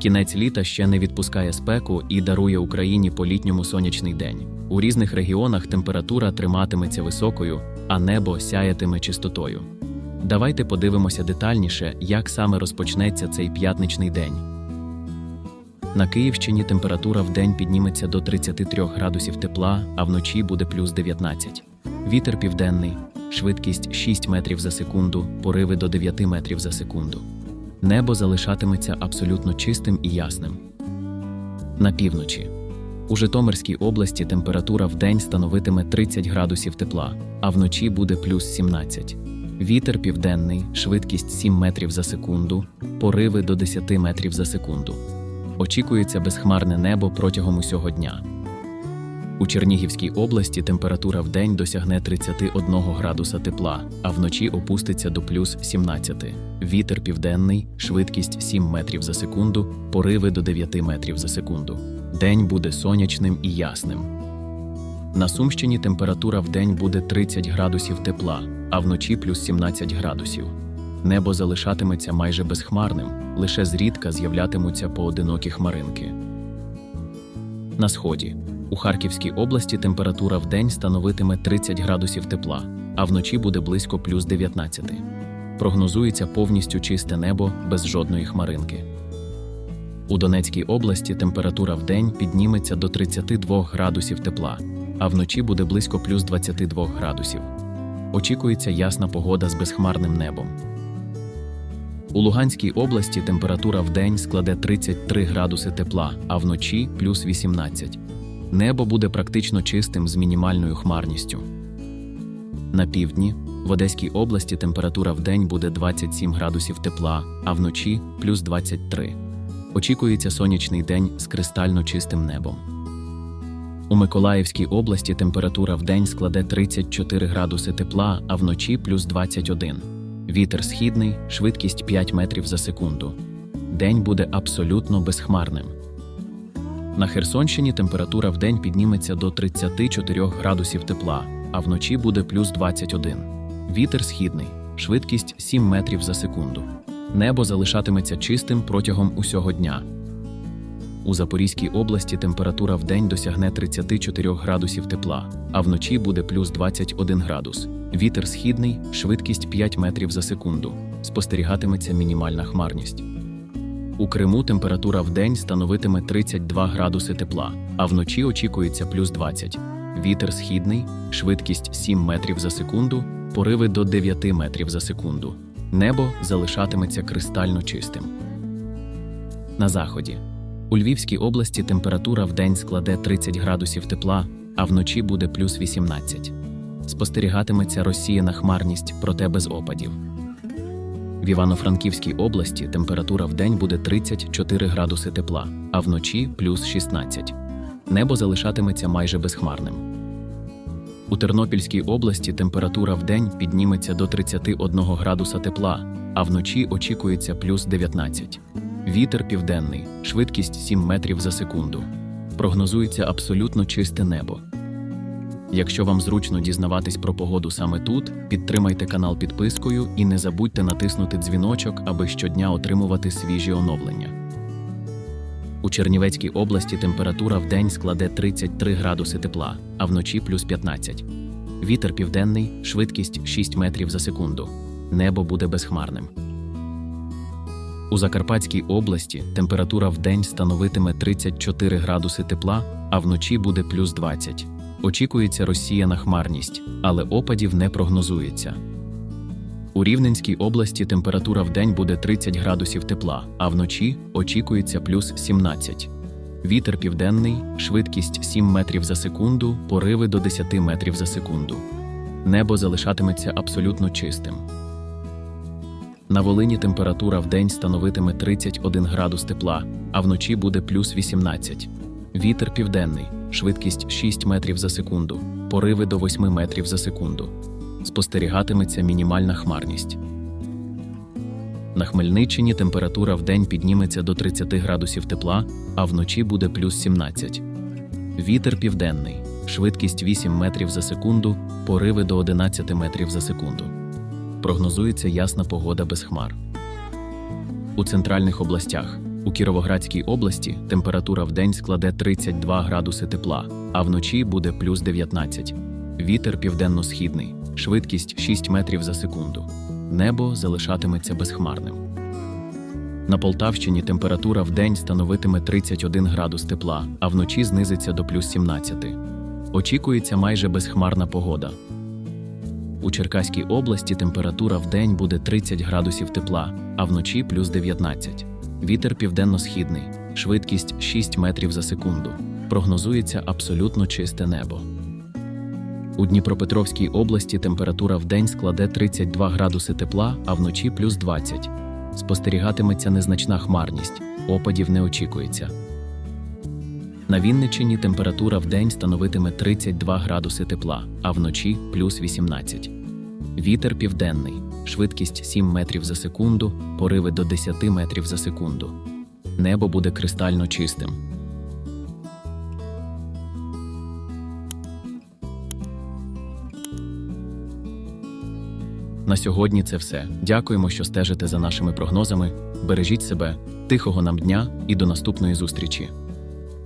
Кінець літа ще не відпускає спеку і дарує Україні по літньому сонячний день. У різних регіонах температура триматиметься високою, а небо сяятиме чистотою. Давайте подивимося детальніше, як саме розпочнеться цей п'ятничний день. На Київщині температура в день підніметься до 33 градусів тепла, а вночі буде плюс 19. Вітер південний, швидкість 6 метрів за секунду, пориви до 9 метрів за секунду. Небо залишатиметься абсолютно чистим і ясним. На півночі. У Житомирській області температура в день становитиме 30 градусів тепла, а вночі буде плюс 17. Вітер південний, швидкість 7 метрів за секунду, пориви до 10 метрів за секунду. Очікується безхмарне небо протягом усього дня. У Чернігівській області температура в день досягне 31 градуса тепла, а вночі опуститься до плюс 17. Вітер південний, швидкість 7 метрів за секунду, пориви до 9 метрів за секунду. День буде сонячним і ясним. На Сумщині температура в день буде 30 градусів тепла, а вночі плюс 17 градусів. Небо залишатиметься майже безхмарним, лише зрідка з'являтимуться поодинокі хмаринки. На сході. У Харківській області температура в день становитиме 30 градусів тепла, а вночі буде близько плюс 19. Прогнозується повністю чисте небо без жодної хмаринки. У Донецькій області температура в день підніметься до 32 градусів тепла, а вночі буде близько плюс 22 градусів. Очікується ясна погода з безхмарним небом. У Луганській області температура в день складе 33 градуси тепла, а вночі плюс 18. Небо буде практично чистим з мінімальною хмарністю. На півдні в Одеській області температура в день буде 27 градусів тепла, а вночі плюс 23. Очікується сонячний день з кристально чистим небом. У Миколаївській області температура в день складе 34 градуси тепла, а вночі плюс 21. Вітер східний, швидкість 5 метрів за секунду. День буде абсолютно безхмарним. На Херсонщині температура в день підніметься до 34 градусів тепла, а вночі буде плюс 21. Вітер східний, швидкість 7 метрів за секунду. Небо залишатиметься чистим протягом усього дня. У Запорізькій області температура в день досягне 34 градусів тепла, а вночі буде плюс 21 градус. Вітер східний, швидкість 5 метрів за секунду. Спостерігатиметься мінімальна хмарність. У Криму температура в день становитиме 32 градуси тепла, а вночі очікується плюс 20. Вітер східний, швидкість 7 метрів за секунду, пориви до 9 метрів за секунду. Небо залишатиметься кристально чистим. На заході. У Львівській області температура в день складе 30 градусів тепла, а вночі буде плюс 18. Спостерігатиметься розсіяна хмарність, проте без опадів. В Івано-Франківській області температура в день буде 34 градуси тепла, а вночі плюс 16. Небо залишатиметься майже безхмарним. У Тернопільській області температура в день підніметься до 31 градуса тепла, а вночі очікується плюс 19. Вітер південний, швидкість 7 метрів за секунду. Прогнозується абсолютно чисте небо. Якщо вам зручно дізнаватись про погоду саме тут, підтримайте канал підпискою і не забудьте натиснути дзвіночок, аби щодня отримувати свіжі оновлення. У Чернівецькій області температура в день складе 33 градуси тепла, а вночі плюс 15. Вітер південний, швидкість 6 метрів за секунду. Небо буде безхмарним. У Закарпатській області температура в день становитиме 34 градуси тепла, а вночі буде плюс 20. Очікується розсіяна хмарність, але опадів не прогнозується. У Рівненській області температура в день буде 30 градусів тепла, а вночі очікується плюс 17. Вітер південний, швидкість 7 метрів за секунду, пориви до 10 метрів за секунду. Небо залишатиметься абсолютно чистим. На Волині температура в день становитиме 31 градус тепла, а вночі буде плюс 18. Вітер південний, швидкість 6 метрів за секунду, пориви до 8 метрів за секунду. Спостерігатиметься мінімальна хмарність. На Хмельниччині температура в день підніметься до 30 градусів тепла, а вночі буде плюс 17. Вітер південний, швидкість 8 метрів за секунду, пориви до 11 метрів за секунду. Прогнозується ясна погода без хмар. У центральних областях У Кіровоградській області температура в день складе 32 градуси тепла, а вночі буде плюс 19. Вітер південно-східний, швидкість 6 метрів за секунду. Небо залишатиметься безхмарним. На Полтавщині температура в день становитиме 31 градус тепла, а вночі знизиться до плюс 17. Очікується майже безхмарна погода. У Черкаській області температура в день буде 30 градусів тепла, а вночі плюс 19. Вітер південно-східний, швидкість 6 метрів за секунду. Прогнозується абсолютно чисте небо. У Дніпропетровській області температура в день складе 32 градуси тепла, а вночі плюс 20. Спостерігатиметься незначна хмарність, опадів не очікується. На Вінниччині температура в день становитиме 32 градуси тепла, а вночі плюс 18. Вітер південний, швидкість 7 метрів за секунду, пориви до 10 метрів за секунду. Небо буде кристально чистим. На сьогодні це все. Дякуємо, що стежите за нашими прогнозами. Бережіть себе, тихого нам дня і до наступної зустрічі.